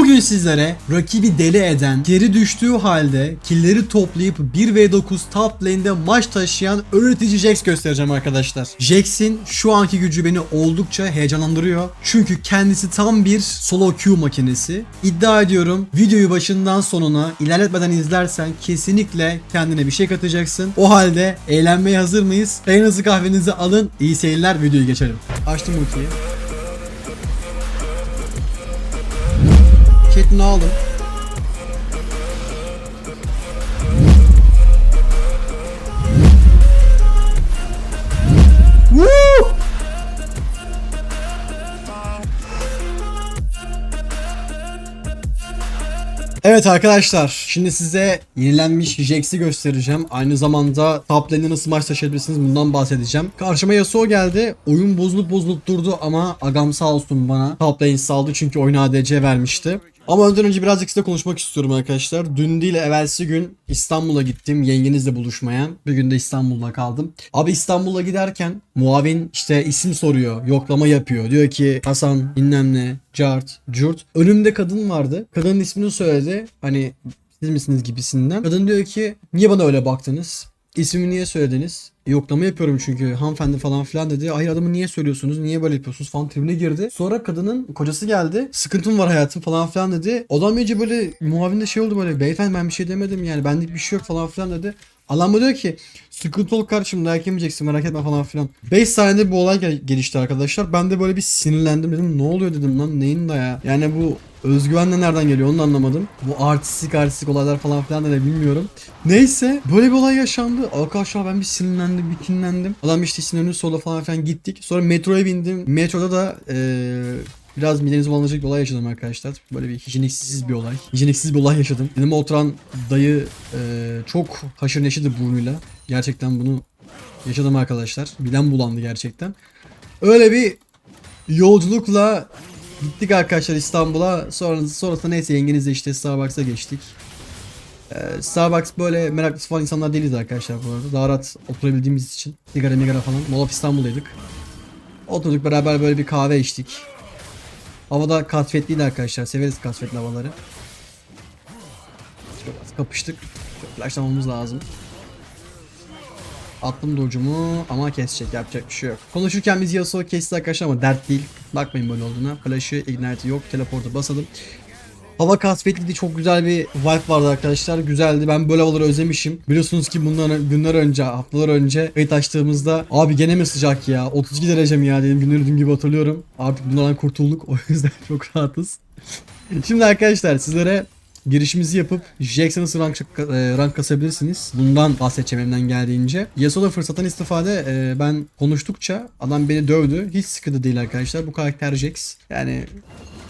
Bugün sizlere rakibi deli eden, geri düştüğü halde killeri toplayıp 1v9 top lane'de maç taşıyan öğretici Jax göstereceğim arkadaşlar. Jax'in şu anki gücü beni oldukça heyecanlandırıyor. Çünkü kendisi tam bir solo Q makinesi. İddia ediyorum videoyu başından sonuna ilerletmeden izlersen kesinlikle kendine bir şey katacaksın. O halde eğlenmeye hazır mıyız? Çayınızı kahvenizi alın. İyi seyirler videoyu geçelim. Açtım ultiyi. Catelyn'i aldım. Woo! Evet arkadaşlar şimdi size yenilenmiş Jax'i göstereceğim. Aynı zamanda top nasıl maç taşıyabilirsiniz bundan bahsedeceğim. Karşıma Yasuo geldi. Oyun bozulup bozulup durdu ama agam sağ olsun bana top saldı çünkü oyunu ADC vermişti. Ama önden önce birazcık size konuşmak istiyorum arkadaşlar. Dün değil evvelsi gün İstanbul'a gittim yengenizle buluşmaya. Bir gün de İstanbul'da kaldım. Abi İstanbul'a giderken muavin işte isim soruyor. Yoklama yapıyor. Diyor ki Hasan bilmem cart curt. Önümde kadın vardı. Kadının ismini söyledi. Hani siz misiniz gibisinden. Kadın diyor ki niye bana öyle baktınız? İsmimi niye söylediniz? Yoklama yapıyorum çünkü hanımefendi falan filan dedi. Hayır adamı niye söylüyorsunuz? Niye böyle yapıyorsunuz falan tribüne girdi. Sonra kadının kocası geldi. Sıkıntım var hayatım falan filan dedi. Adam iyice böyle muavinde şey oldu böyle. Beyefendi ben bir şey demedim yani. Benlik bir şey yok falan filan dedi. Adam da diyor ki sıkıntı ol kardeşim dayak yemeyeceksin merak etme falan filan. 5 saniyede bu olay gel- gelişti arkadaşlar. Ben de böyle bir sinirlendim dedim ne oluyor dedim lan neyin da ya. Yani bu özgüven de nereden geliyor onu da anlamadım. Bu artistik artistik olaylar falan filan da bilmiyorum. Neyse böyle bir olay yaşandı. Arkadaşlar ben bir sinirlendim bir kinlendim. Adam işte sinirlenip sola falan filan gittik. Sonra metroya bindim. Metroda da eee Biraz midenizi bulandıracak bir olay yaşadım arkadaşlar. Böyle bir hijyeniksiz bir olay. Hijyeniksiz bir olay yaşadım. Yanıma oturan dayı e, çok haşır neşirdi burnuyla. Gerçekten bunu yaşadım arkadaşlar. Midem bulandı gerçekten. Öyle bir yolculukla gittik arkadaşlar İstanbul'a. Sonra, sonrasında neyse yengenizle işte Starbucks'a geçtik. Ee, Starbucks böyle meraklısı falan insanlar değiliz arkadaşlar bu arada. Daha rahat oturabildiğimiz için. Sigara migara falan. Mall of İstanbul'daydık. Oturduk beraber böyle bir kahve içtik. Havada kasvetliydi arkadaşlar. Severiz kasvetli havaları. Biraz kapıştık. Şöyle flashlamamız lazım. Attım documu ama kesecek yapacak bir şey yok. Konuşurken biz Yasuo kesti arkadaşlar ama dert değil. Bakmayın böyle olduğuna. Flash'ı, ignite yok. Teleportu basalım. Hava kasvetliydi çok güzel bir vibe vardı arkadaşlar. Güzeldi. Ben böyle havaları özlemişim. Biliyorsunuz ki bundan günler önce, haftalar önce kayıt açtığımızda abi gene mi sıcak ya? 32 derece mi ya dedim. Günleri dün gibi hatırlıyorum. Artık bundan kurtulduk. O yüzden çok rahatız. Şimdi arkadaşlar sizlere girişimizi yapıp Jackson nasıl rank, e, rank kasabilirsiniz. Bundan bahsedeceğim geldiğince. Yasuo'da fırsattan istifade e, ben konuştukça adam beni dövdü. Hiç sıkıntı değil arkadaşlar. Bu karakter Jax. Yani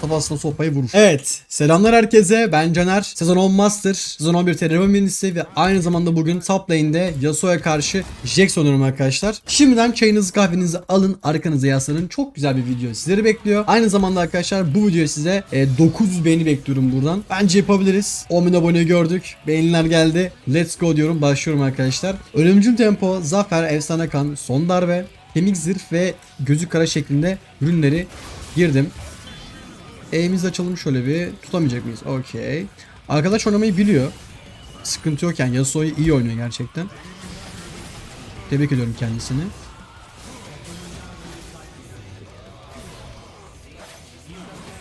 kafasına sopayı vurur. Evet. Selamlar herkese. Ben Caner. Sezon 10 Master. Sezon 11 Terror Ministry ve aynı zamanda bugün top lane'de Yasuo'ya karşı Jax oynuyorum arkadaşlar. Şimdiden çayınızı kahvenizi alın. Arkanıza yaslanın. Çok güzel bir video sizleri bekliyor. Aynı zamanda arkadaşlar bu videoyu size e, 900 beğeni bekliyorum buradan. Bence yapabiliriz. 10.000 abone gördük. Beğeniler geldi. Let's go diyorum. Başlıyorum arkadaşlar. Ölümcül tempo, zafer, efsane kan, son darbe, kemik zırh ve gözü kara şeklinde ürünleri girdim. E'mizi açalım şöyle bir. Tutamayacak mıyız? Okey. Arkadaş oynamayı biliyor. Sıkıntı yok yani. Yasuo'yu iyi oynuyor gerçekten. Tebrik ediyorum kendisini.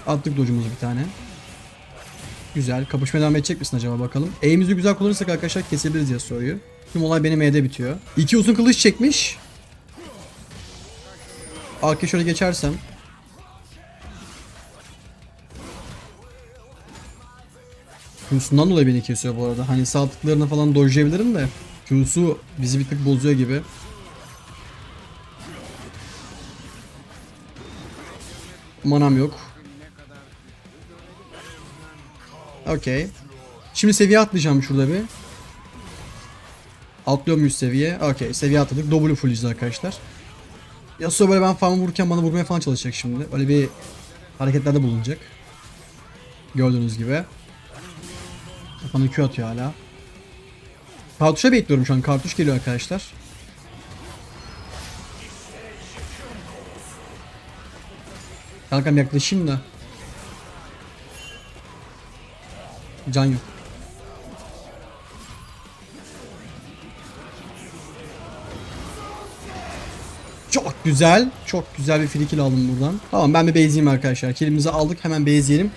Attık dojumuzu bir tane. Güzel. Kapışmaya devam edecek misin acaba bakalım. E'mizi güzel kullanırsak arkadaşlar kesebiliriz Yasuo'yu. Tüm olay benim E'de bitiyor. İki uzun kılıç çekmiş. Arka şöyle geçersem. Q'sundan dolayı beni kesiyor bu arada. Hani sağ tıklarına falan dojlayabilirim de. Q'su bizi bir tık bozuyor gibi. Manam yok. Okey. Şimdi seviye atlayacağım şurada bir. Atlıyor muyuz seviye? Okey seviye atladık. W fullüz arkadaşlar. Yasuo böyle ben farm vururken bana vurmaya falan çalışacak şimdi. Öyle bir hareketlerde bulunacak. Gördüğünüz gibi. Bana Q atıyor hala. Kartuşa bekliyorum şu an. Kartuş geliyor arkadaşlar. Kankam yaklaşayım da. Can yok. Güzel. Çok güzel bir free kill aldım buradan. Tamam ben bir base'iyim arkadaşlar. Killimizi aldık hemen base'leyelim.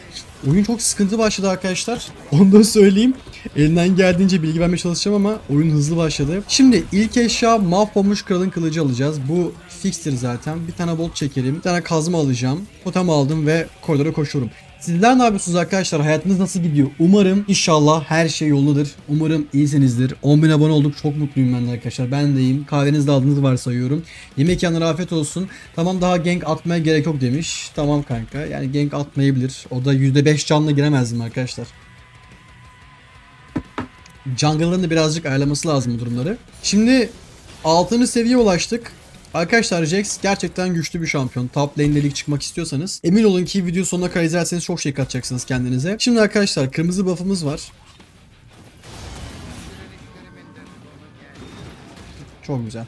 Oyun çok sıkıntı başladı arkadaşlar. Onu da söyleyeyim. Elinden geldiğince bilgi vermeye çalışacağım ama oyun hızlı başladı. Şimdi ilk eşya mahvolmuş kralın kılıcı alacağız. Bu fixtir zaten. Bir tane bolt çekelim. Bir tane kazma alacağım. Totem aldım ve koridora koşuyorum. Sizler ne yapıyorsunuz arkadaşlar? Hayatınız nasıl gidiyor? Umarım inşallah her şey yolundadır. Umarım iyisinizdir. 10.000 abone olduk. Çok mutluyum ben de arkadaşlar. Ben de iyiyim. Kahvenizi de aldığınızı varsayıyorum. Yemek yanına afiyet olsun. Tamam daha gank atmaya gerek yok demiş. Tamam kanka. Yani gank atmayabilir. O da %5 canla giremezdim arkadaşlar. Jungle'ların da birazcık ayarlaması lazım bu durumları. Şimdi 6. seviyeye ulaştık. Arkadaşlar Jax gerçekten güçlü bir şampiyon. Top lane'de lig çıkmak istiyorsanız emin olun ki video sonuna kadar izlerseniz çok şey katacaksınız kendinize. Şimdi arkadaşlar kırmızı buff'ımız var. Çok güzel.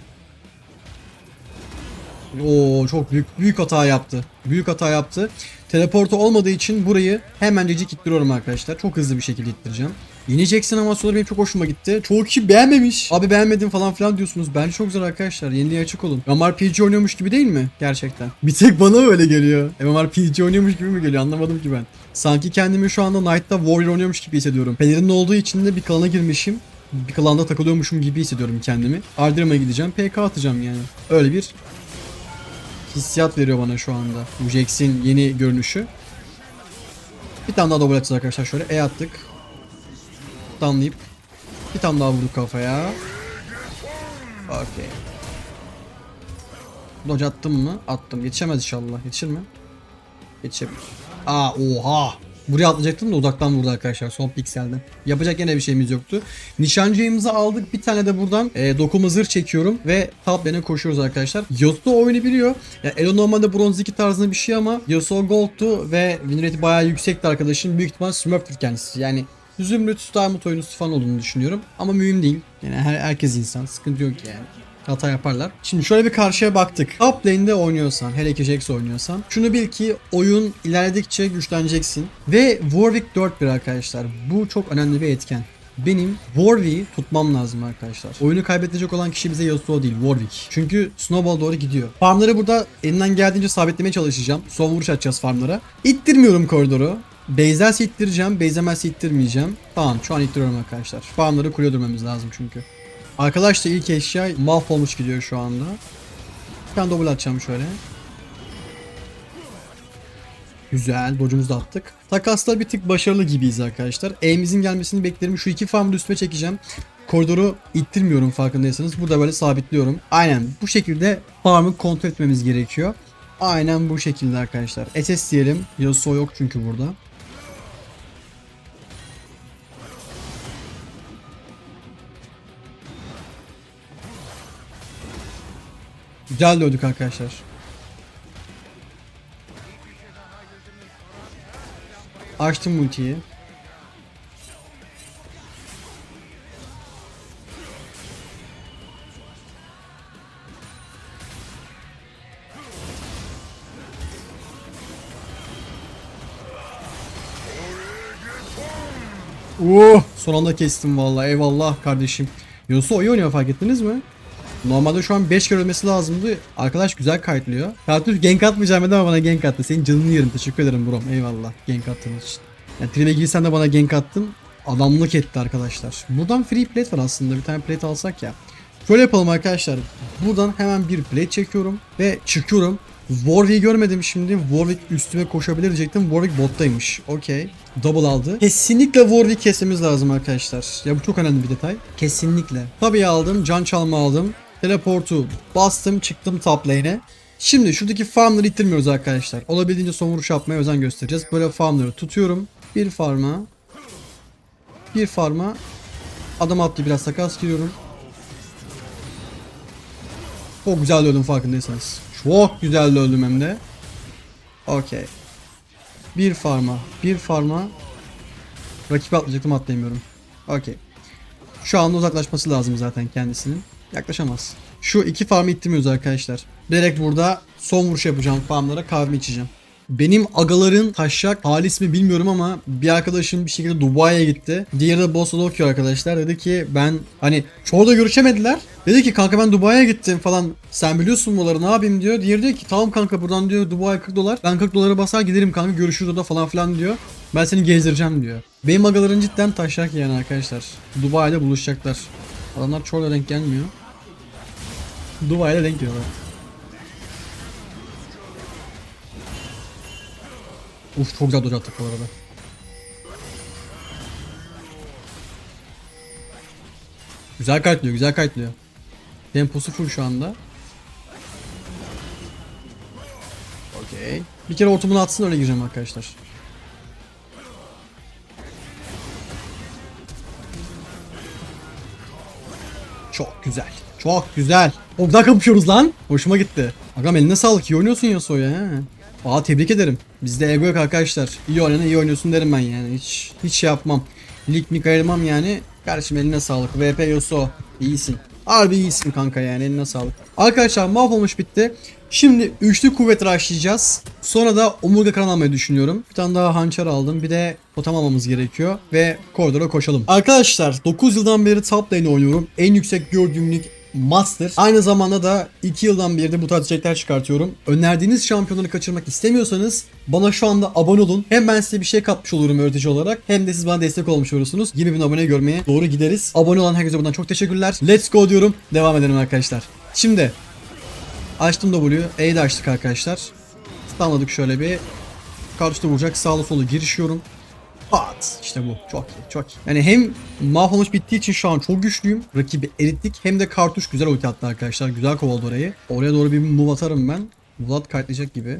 Oo çok büyük büyük hata yaptı. Büyük hata yaptı. Teleportu olmadığı için burayı hemencecik ittiriyorum arkadaşlar. Çok hızlı bir şekilde ittireceğim. Yeni Jackson animasyonları benim çok hoşuma gitti. Çoğu kişi beğenmemiş. Abi beğenmedim falan filan diyorsunuz. Bence çok güzel arkadaşlar. Yeniliğe açık olun. MMORPG oynuyormuş gibi değil mi? Gerçekten. Bir tek bana öyle geliyor? MMORPG oynuyormuş gibi mi geliyor? Anlamadım ki ben. Sanki kendimi şu anda Knight'ta Warrior oynuyormuş gibi hissediyorum. Pelerin olduğu için de bir klana girmişim. Bir klanda takılıyormuşum gibi hissediyorum kendimi. Ardirem'e gideceğim. PK atacağım yani. Öyle bir hissiyat veriyor bana şu anda. Bu Jax'in yeni görünüşü. Bir tane daha double atacağız arkadaşlar. Şöyle E attık. Damlayıp bir tane daha vurduk kafaya. Okey. Dodge attım mı? Attım. Yetişemez inşallah. Yetişir mi? Yetişebilir. Aa oha. Buraya atlayacaktım da uzaktan vurdu arkadaşlar son pikselden. Yapacak yine bir şeyimiz yoktu. Nişancıyımızı aldık. Bir tane de buradan e, dokuma zırh çekiyorum ve top lane'e koşuyoruz arkadaşlar. Yasuo oyunu biliyor. Ya Elo normalde bronz 2 tarzında bir şey ama Yasuo Gold'tu ve win rate'i bayağı yüksekti arkadaşın. Büyük ihtimal Smurf'tür kendisi. Yani Zümrüt Diamond oyuncusu falan olduğunu düşünüyorum. Ama mühim değil. Yani her, herkes insan. Sıkıntı yok yani. Hata yaparlar. Şimdi şöyle bir karşıya baktık. Top lane'de oynuyorsan, hele ki Jax oynuyorsan şunu bil ki oyun ilerledikçe güçleneceksin. Ve Warwick 4-1 arkadaşlar. Bu çok önemli bir etken. Benim Warwick'i tutmam lazım arkadaşlar. Oyunu kaybedecek olan kişi bize Yasuo değil Warwick. Çünkü Snowball doğru gidiyor. Farmları burada elinden geldiğince sabitlemeye çalışacağım. Son vuruş atacağız farmlara. İttirmiyorum koridoru. Base'lerse ittireceğim. Base'lemezse ittirmeyeceğim. Tamam şu an ittiriyorum arkadaşlar. Farmları kuleye durmamız lazım çünkü. Arkadaşlar ilk eşya mahvolmuş gidiyor şu anda. Bir tane double atacağım şöyle. Güzel. Dodge'umuzu da attık. Takaslar bir tık başarılı gibiyiz arkadaşlar. E'mizin gelmesini beklerim. Şu iki farmı da üstüme çekeceğim. Koridoru ittirmiyorum farkındaysanız. Burada böyle sabitliyorum. Aynen bu şekilde farmı kontrol etmemiz gerekiyor. Aynen bu şekilde arkadaşlar. SS diyelim. Yasuo yok çünkü burada. Güzel dövdük arkadaşlar. Açtım multiyi. Oh, son anda kestim vallahi. Eyvallah kardeşim. Yasuo iyi oynuyor fark ettiniz mi? Normalde şu an 5 kere ölmesi lazımdı. Arkadaş güzel kayıtlıyor. Kartuş gank atmayacağım dedi ama bana gank attı. Senin canını yerim. Teşekkür ederim brom. Eyvallah gank attığın için. Yani tribe girsen de bana gank attın. Adamlık etti arkadaşlar. Buradan free plate var aslında. Bir tane plate alsak ya. Şöyle yapalım arkadaşlar. Buradan hemen bir plate çekiyorum. Ve çıkıyorum. Warwick'i görmedim şimdi. Warwick üstüme koşabilir diyecektim. Warwick bottaymış. Okey. Double aldı. Kesinlikle Warwick kesmemiz lazım arkadaşlar. Ya bu çok önemli bir detay. Kesinlikle. Tabii aldım. Can çalma aldım. Teleportu bastım. Çıktım top lane'e. Şimdi şuradaki farmları ittirmiyoruz arkadaşlar. Olabildiğince son vuruş yapmaya özen göstereceğiz. Böyle farmları tutuyorum. Bir farma. Bir farma. Adam attı biraz takas giriyorum. Çok güzel öldüm farkındaysanız. Çok güzel öldüm hem de. Okey. Bir farma. Bir farma. Rakip atlayacaktım atlayamıyorum. Okey. Şu anda uzaklaşması lazım zaten kendisinin. Yaklaşamaz. Şu iki farmı ittirmiyoruz arkadaşlar. Direkt burada son vuruş yapacağım farmlara kahve içeceğim. Benim agaların taşak halis mi bilmiyorum ama bir arkadaşım bir şekilde Dubai'ye gitti. Diğeri de okuyor arkadaşlar. Dedi ki ben hani çoğu da görüşemediler. Dedi ki kanka ben Dubai'ye gittim falan. Sen biliyorsun bunları ne yapayım diyor. Diğeri diyor ki tamam kanka buradan diyor Dubai 40 dolar. Ben 40 dolara basar giderim kanka görüşürüz orada falan filan diyor. Ben seni gezdireceğim diyor. Benim agaların cidden taşak yani arkadaşlar. Dubai'de buluşacaklar. Adamlar çoğuyla denk gelmiyor. Dubai'de denk geliyorlar. Uf çok güzel dodge attık bu arada. Güzel kayıtlıyor, güzel kayıtlıyor. Temposu full şu anda. Okey. Bir kere ortamını atsın öyle gireceğim arkadaşlar. Çok güzel. Çok güzel. O güzel kapışıyoruz lan. Hoşuma gitti. Agam eline sağlık. İyi oynuyorsun Yasuo'ya ha. Aa tebrik ederim. Bizde ego yok arkadaşlar. İyi oynana iyi oynuyorsun derim ben yani. Hiç hiç şey yapmam. Lig mi ayırmam yani. Kardeşim eline sağlık. VP Yasuo. İyisin. Harbi iyisin kanka yani eline sağlık. Arkadaşlar mahvolmuş bitti. Şimdi üçlü kuvvet rushlayacağız. Sonra da omurga kran almayı düşünüyorum. Bir tane daha hançer aldım. Bir de totem almamız gerekiyor. Ve koridora koşalım. Arkadaşlar 9 yıldan beri top lane oynuyorum. En yüksek gördüğümlük Master. Aynı zamanda da 2 yıldan beri de bu tarz içerikler çıkartıyorum. Önerdiğiniz şampiyonları kaçırmak istemiyorsanız bana şu anda abone olun. Hem ben size bir şey katmış olurum öğretici olarak hem de siz bana destek olmuş olursunuz. 20 bin abone görmeye doğru gideriz. Abone olan herkese buradan çok teşekkürler. Let's go diyorum. Devam edelim arkadaşlar. Şimdi açtım W. E'yi de açtık arkadaşlar. Stunladık şöyle bir. Karşıda vuracak. Sağlı solu girişiyorum. Pat. İşte bu. Çok iyi. Çok iyi. Yani hem mahvolmuş bittiği için şu an çok güçlüyüm. Rakibi erittik. Hem de kartuş güzel ulti attı arkadaşlar. Güzel kovaladı orayı. Oraya doğru bir move atarım ben. Vlad kayıtlayacak gibi.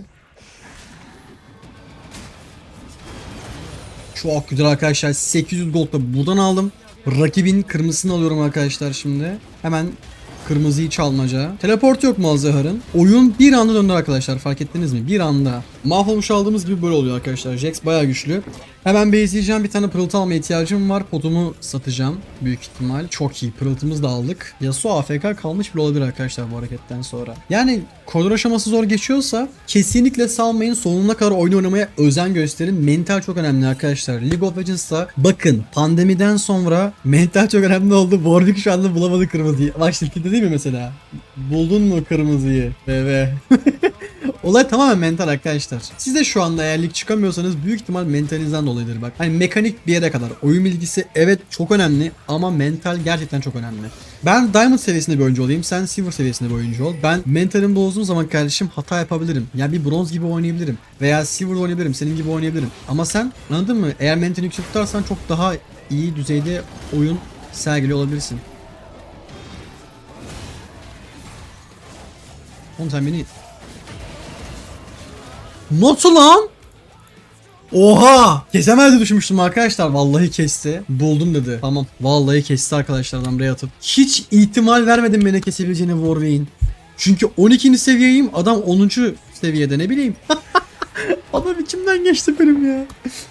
Çok güzel arkadaşlar. 800 gold da buradan aldım. Rakibin kırmızısını alıyorum arkadaşlar şimdi. Hemen kırmızıyı çalmaca. Teleport yok Malzahar'ın. Oyun bir anda döndü arkadaşlar fark ettiniz mi? Bir anda. Mahvolmuş aldığımız gibi böyle oluyor arkadaşlar. Jax bayağı güçlü. Hemen base'leyeceğim. Bir tane pırıltı almaya ihtiyacım var. Potumu satacağım. Büyük ihtimal. Çok iyi. Pırıltımızı da aldık. Yasuo AFK kalmış bile olabilir arkadaşlar bu hareketten sonra. Yani koridor aşaması zor geçiyorsa kesinlikle salmayın. Sonuna kadar oyun oynamaya özen gösterin. Mental çok önemli arkadaşlar. League of Legends'ta bakın pandemiden sonra mental çok önemli oldu. Warwick şu anda bulamadı kırmızıyı. Bak şirkette değil mi mesela? Buldun mu kırmızıyı? Bebe. Olay tamamen mental arkadaşlar. Siz de şu anda eğer lig çıkamıyorsanız büyük ihtimal mentalinizden dolayıdır bak. Hani mekanik bir yere kadar. Oyun bilgisi evet çok önemli ama mental gerçekten çok önemli. Ben Diamond seviyesinde bir oyuncu olayım. Sen Silver seviyesinde bir oyuncu ol. Ben mentalim bozduğum zaman kardeşim hata yapabilirim. Yani bir bronz gibi oynayabilirim. Veya Silver oynayabilirim. Senin gibi oynayabilirim. Ama sen anladın mı? Eğer mentalini yüksek tutarsan çok daha iyi düzeyde oyun sergili olabilirsin. Oğlum sen beni Nasıl lan? Oha! Kesemezdi düşünmüştüm arkadaşlar. Vallahi kesti. Buldum dedi. Tamam. Vallahi kesti arkadaşlar adam buraya atıp. Hiç ihtimal vermedim beni kesebileceğini Warwick'in. Çünkü 12. seviyeyim. Adam 10. seviyede ne bileyim. Adam içimden geçti benim ya.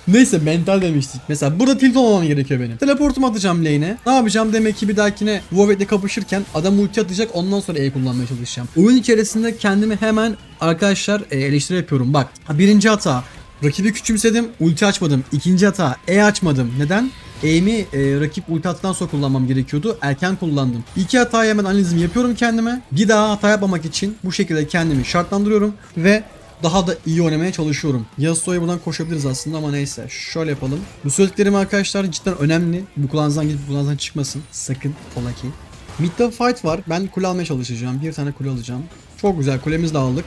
Neyse mental demiştik. Mesela burada tilt olmamam gerekiyor benim. Teleportumu atacağım lane'e. Ne yapacağım demek ki bir dahakine Warwick'le kapışırken adam ulti atacak ondan sonra E kullanmaya çalışacağım. Oyun içerisinde kendimi hemen arkadaşlar e, eleştiri yapıyorum. Bak birinci hata. Rakibi küçümsedim, ulti açmadım. İkinci hata, E açmadım. Neden? E'mi e, rakip ulti attıktan sonra kullanmam gerekiyordu. Erken kullandım. İki hatayı hemen analizimi yapıyorum kendime. Bir daha hata yapmamak için bu şekilde kendimi şartlandırıyorum ve daha da iyi oynamaya çalışıyorum. Yasuo'ya buradan koşabiliriz aslında ama neyse. Şöyle yapalım. Bu söylediklerim arkadaşlar cidden önemli. Bu kulağınızdan gidip bu kulağınızdan çıkmasın. Sakın ola ki. Mid'de fight var. Ben kule almaya çalışacağım. Bir tane kule alacağım. Çok güzel kulemizi de aldık.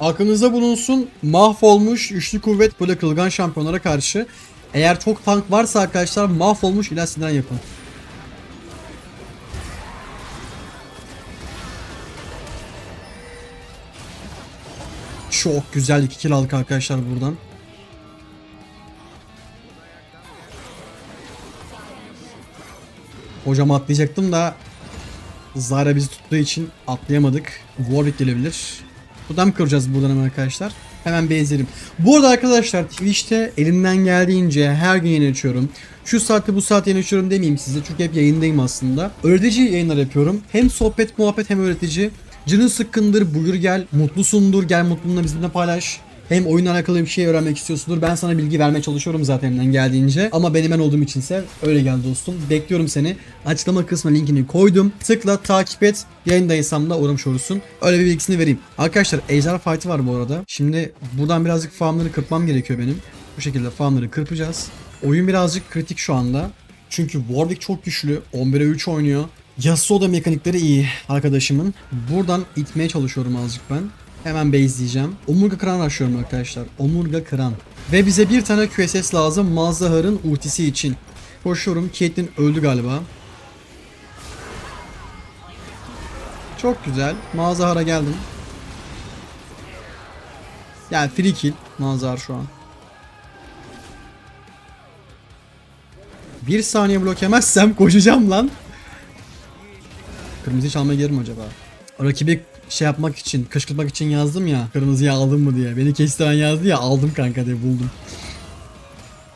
Aklınızda bulunsun mahvolmuş üçlü kuvvet böyle kılgan şampiyonlara karşı. Eğer çok tank varsa arkadaşlar mahvolmuş sinirden yapın. Çok güzel 2 kill aldık arkadaşlar buradan. Hocam atlayacaktım da Zara bizi tuttuğu için atlayamadık. Warwick gelebilir. Buradan kıracağız buradan hemen arkadaşlar. Hemen benzerim. Bu arada arkadaşlar Twitch'te elimden geldiğince her gün yayın açıyorum. Şu saatte bu saat yayın açıyorum demeyeyim size çünkü hep yayındayım aslında. Öğretici yayınlar yapıyorum. Hem sohbet muhabbet hem öğretici. Canın sıkkındır buyur gel. Mutlusundur gel mutluluğunu bizimle paylaş. hem oyunla alakalı bir şey öğrenmek istiyorsundur. Ben sana bilgi vermeye çalışıyorum zaten elimden geldiğince. Ama benim ben olduğum içinse öyle geldi dostum. Bekliyorum seni. Açıklama kısmına linkini koydum. Tıkla takip et. Yayındaysam da uğramış olursun. Öyle bir bilgisini vereyim. Arkadaşlar ejder fight'ı var bu arada. Şimdi buradan birazcık farmları kırpmam gerekiyor benim. Bu şekilde farmları kırpacağız. Oyun birazcık kritik şu anda. Çünkü Warwick çok güçlü. 11'e 3 oynuyor. Yasuo da mekanikleri iyi arkadaşımın. Buradan itmeye çalışıyorum azıcık ben. Hemen base diyeceğim. Omurga kıran açıyorum arkadaşlar. Omurga kıran. Ve bize bir tane QSS lazım Malzahar'ın ultisi için. Koşuyorum. Caitlyn öldü galiba. Çok güzel. Malzahar'a geldim. Yani free kill Malzahar şu an. Bir saniye blok yemezsem koşacağım lan. Kırmızıyı çalmaya gelirim acaba? Rakibi şey yapmak için, kışkırtmak için yazdım ya. Kırmızıyı aldın mı diye. Beni kestiren yazdı ya aldım kanka diye buldum.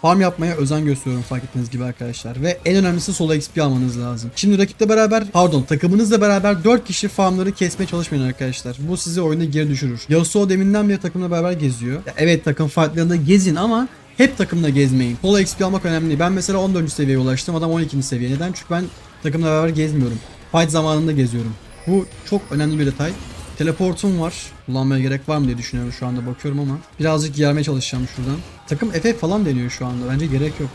Farm yapmaya özen gösteriyorum fark ettiğiniz gibi arkadaşlar. Ve en önemlisi solo XP almanız lazım. Şimdi rakiple beraber, pardon takımınızla beraber 4 kişi farmları kesmeye çalışmayın arkadaşlar. Bu sizi oyuna geri düşürür. Yasuo deminden beri takımla beraber geziyor. Ya evet takım farklarında gezin ama hep takımla gezmeyin. Solo XP almak önemli. Ben mesela 14. seviyeye ulaştım. Adam 12. seviye. Neden? Çünkü ben takımla beraber gezmiyorum. Fight zamanında geziyorum. Bu çok önemli bir detay. Teleportum var. Kullanmaya gerek var mı diye düşünüyorum şu anda bakıyorum ama. Birazcık yermeye çalışacağım şuradan. Takım FF falan deniyor şu anda. Bence gerek yok.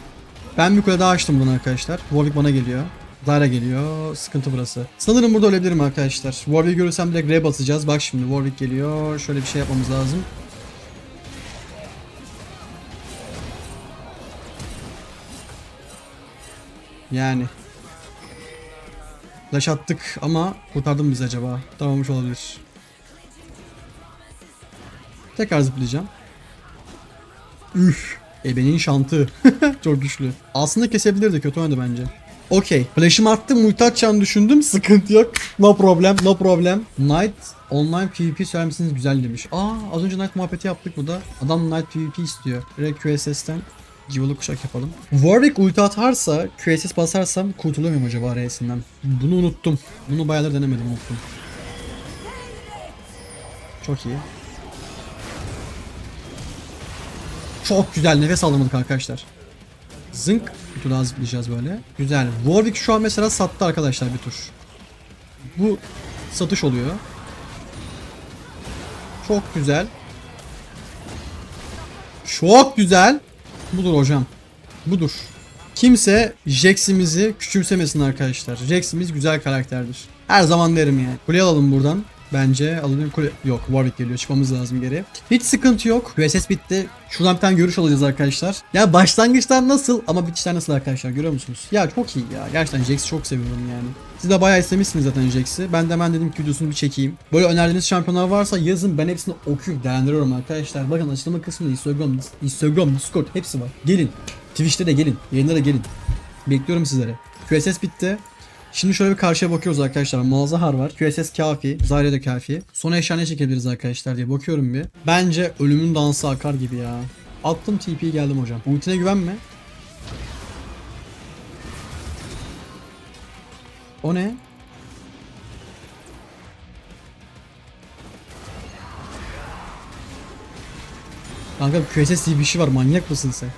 Ben bir kule daha açtım bunu arkadaşlar. Warwick bana geliyor. Zyra geliyor. Sıkıntı burası. Sanırım burada ölebilirim arkadaşlar. Warwick görürsem direkt R basacağız. Bak şimdi Warwick geliyor. Şöyle bir şey yapmamız lazım. Yani. Flash attık ama kurtardı mı bizi acaba? Kurtarmamış olabilir. Tekrar zıplayacağım. Üf. Ebenin şantı. Çok güçlü. Aslında kesebilirdi kötü oynadı bence. Okey. Flash'ımı attım multi atacağını düşündüm. Sıkıntı yok. No problem. No problem. Night online PvP söylemişsiniz güzel demiş. Aa az önce Night muhabbeti yaptık bu da. Adam Night PvP istiyor. Direkt QSS'ten Civalı kuşak yapalım. Warwick ulti atarsa QSS basarsam kurtuluyor muyum acaba R'sinden? Bunu unuttum. Bunu bayağıdır denemedim unuttum. Çok iyi. Çok güzel nefes alamadık arkadaşlar. Zınk. Bir tur daha zıplayacağız böyle. Güzel. Warwick şu an mesela sattı arkadaşlar bir tur. Bu satış oluyor. Çok güzel. Çok güzel. Budur hocam. Budur. Kimse Jax'imizi küçümsemesin arkadaşlar. Jax'imiz güzel karakterdir. Her zaman derim yani. Kule alalım buradan. Bence alalım kule... Yok Warwick geliyor çıkmamız lazım geri. Hiç sıkıntı yok. QSS bitti. Şuradan bir tane görüş alacağız arkadaşlar. Ya başlangıçtan nasıl ama bitişten nasıl arkadaşlar görüyor musunuz? Ya çok iyi ya. Gerçekten Jax'i çok seviyorum yani. Siz de bayağı istemişsiniz zaten Jax'i. Ben de hemen dedim ki videosunu bir çekeyim. Böyle önerdiğiniz şampiyonlar varsa yazın ben hepsini okuyup değerlendiriyorum arkadaşlar. Bakın açıklama kısmında Instagram, Instagram, Discord hepsi var. Gelin. Twitch'te de gelin. Yayınlara gelin. Bekliyorum sizlere. QSS bitti. Şimdi şöyle bir karşıya bakıyoruz arkadaşlar. Malzahar var. QSS kafi. Zarya da kafi. Son eşya ne çekebiliriz arkadaşlar diye bakıyorum bir. Bence ölümün dansı akar gibi ya. Attım TP geldim hocam. Ultine güvenme. O ne? Kanka QSS diye bir şey var manyak mısın sen?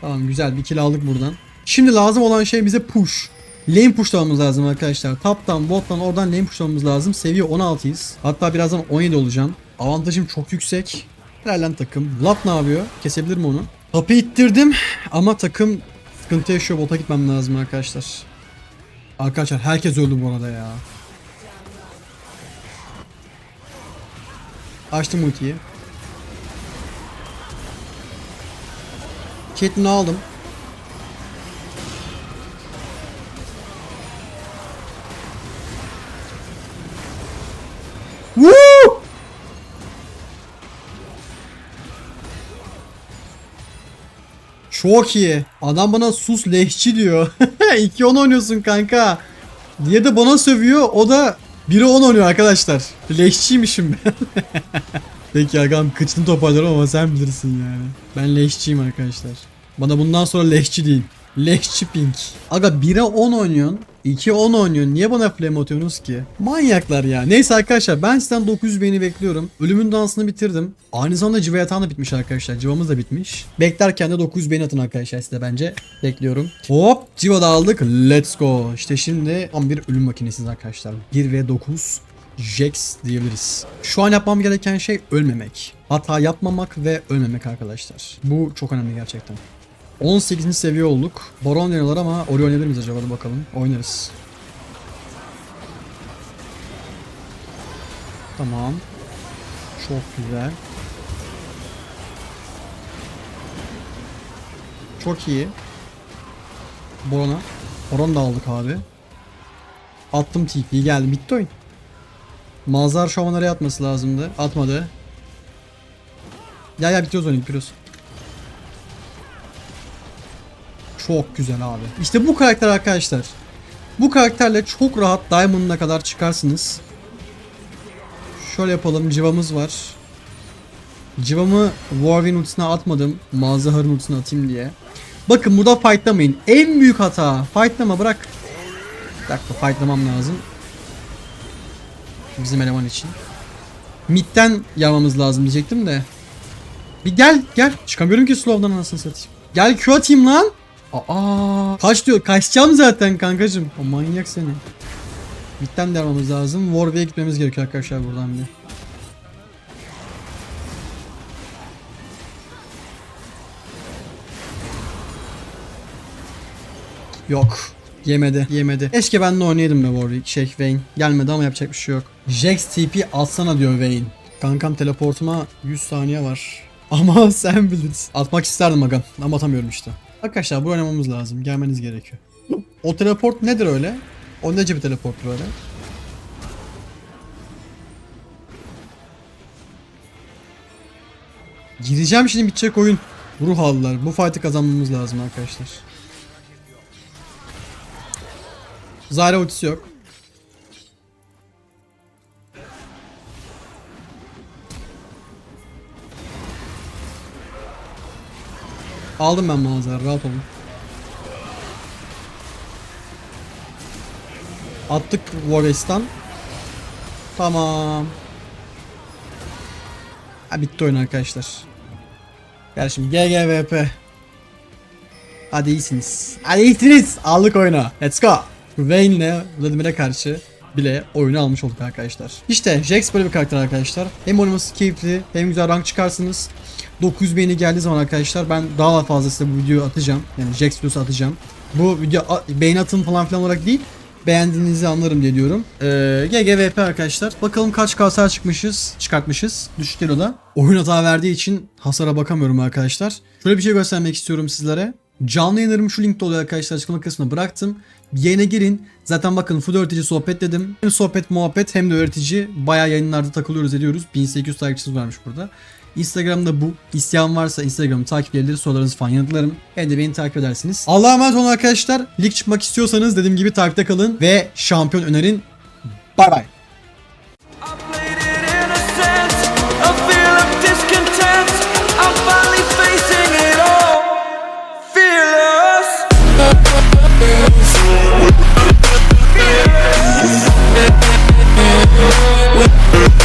Tamam güzel bir kill aldık buradan. Şimdi lazım olan şey bize push. Lane pushlamamız lazım arkadaşlar. Taptan, bottan, oradan lane pushlamamız lazım. Seviye 16'yız. Hatta birazdan 17 olacağım. Avantajım çok yüksek. Herhalde takım. Lap ne yapıyor? Kesebilir mi onu? Tapı ittirdim ama takım sıkıntı yaşıyor. Bota gitmem lazım arkadaşlar. Arkadaşlar herkes öldü bu arada ya. Açtım ultiyi. Caitlyn'i aldım. Çok iyi. Adam bana sus leşçi diyor. 2-10 oynuyorsun kanka. Diye de bana sövüyor. O da 1'e 10 oynuyor arkadaşlar. Leşçiymişim ben. Peki agam kıçını toparlarım ama sen bilirsin yani. Ben leşçiyim arkadaşlar. Bana bundan sonra leşçi deyin. Leşçi Pink. Aga 1'e 10 oynuyorsun. 2'ye 10 oynuyorsun. Niye bana flame atıyorsunuz ki? Manyaklar ya. Neyse arkadaşlar ben sizden 900 beğeni bekliyorum. Ölümün dansını bitirdim. Aynı zamanda civa yatağım da bitmiş arkadaşlar. Civamız da bitmiş. Beklerken de 900 beğeni atın arkadaşlar size bence. Bekliyorum. Hop civa da aldık. Let's go. İşte şimdi tam bir ölüm makinesiyiz arkadaşlar. 1 ve 9. Jax diyebiliriz. Şu an yapmam gereken şey ölmemek. Hata yapmamak ve ölmemek arkadaşlar. Bu çok önemli gerçekten. 18. seviye olduk. Baron deniyorlar ama Ori oynayabilir miyiz acaba? Bakalım. Oynarız. Tamam. Çok güzel. Çok iyi. Baron'a. Baron da aldık abi. Attım TP'yi geldi. Bitti oyun. Mazhar şovan araya atması lazımdı. Atmadı. Ya ya bitiyoruz oyunu bitiriyoruz. Çok güzel abi. İşte bu karakter arkadaşlar. Bu karakterle çok rahat Diamond'a kadar çıkarsınız. Şöyle yapalım. Civamız var. Civamı Warwin ultisine atmadım. Mazhar'ın ultisine atayım diye. Bakın burada fightlamayın. En büyük hata. Fightlama bırak. Bir dakika fightlamam lazım. Bizim eleman için. Mid'den yağmamız lazım diyecektim de. Bir gel gel. Çıkamıyorum ki slow'dan anasını satayım. Gel Q atayım lan. Aa, kaç diyor. Kaçacağım zaten kankacım. O manyak seni. Mid'den de yağmamız lazım. Warwick'e gitmemiz gerekiyor arkadaşlar buradan bir. Yok. Yemedi. Yemedi. Keşke ben de oynayaydım be Warwick. Şey Vayne. Gelmedi ama yapacak bir şey yok. Jax TP atsana diyor Vayne. Kankam teleportuma 100 saniye var. Ama sen bilirsin. Atmak isterdim aga. Ama atamıyorum işte. Arkadaşlar bu oynamamız lazım. Gelmeniz gerekiyor. O teleport nedir öyle? O nece bir teleporttur öyle? Gireceğim şimdi bitecek oyun. Ruh aldılar. Bu fight'ı kazanmamız lazım arkadaşlar. Zyra ultisi yok. Aldım ben manzara rahat olun. Attık Warwaste'dan. Tamam. Ha bitti oyun arkadaşlar. Gel şimdi GGVP. Hadi iyisiniz. Hadi iyisiniz. Aldık oyunu. Let's go. Vayne ile Vladimir'e karşı bile oyunu almış olduk arkadaşlar. İşte Jax böyle bir karakter arkadaşlar. Hem oynaması keyifli hem güzel rank çıkarsınız. 900 beğeni geldiği zaman arkadaşlar ben daha fazla size bu videoyu atacağım. Yani Jax videosu atacağım. Bu video beğeni atın falan filan olarak değil. Beğendiğinizi anlarım diye diyorum. Ee, GGVP arkadaşlar. Bakalım kaç hasar çıkmışız, çıkartmışız. Düşük da. Oyun hata verdiği için hasara bakamıyorum arkadaşlar. Şöyle bir şey göstermek istiyorum sizlere. Canlı yayınlarım şu linkte oluyor arkadaşlar açıklama kısmına bıraktım. Yayına girin. Zaten bakın full öğretici sohbet dedim. Hem sohbet muhabbet hem de öğretici. Bayağı yayınlarda takılıyoruz ediyoruz. 1800 takipçimiz varmış burada. Instagram'da bu. İsteyen varsa Instagram'ı takip edebilir. Sorularınızı falan yanıtlarım. Hem de beni takip edersiniz. Allah'a emanet olun arkadaşlar. Lig çıkmak istiyorsanız dediğim gibi takipte kalın ve şampiyon önerin. Bay bay. We'll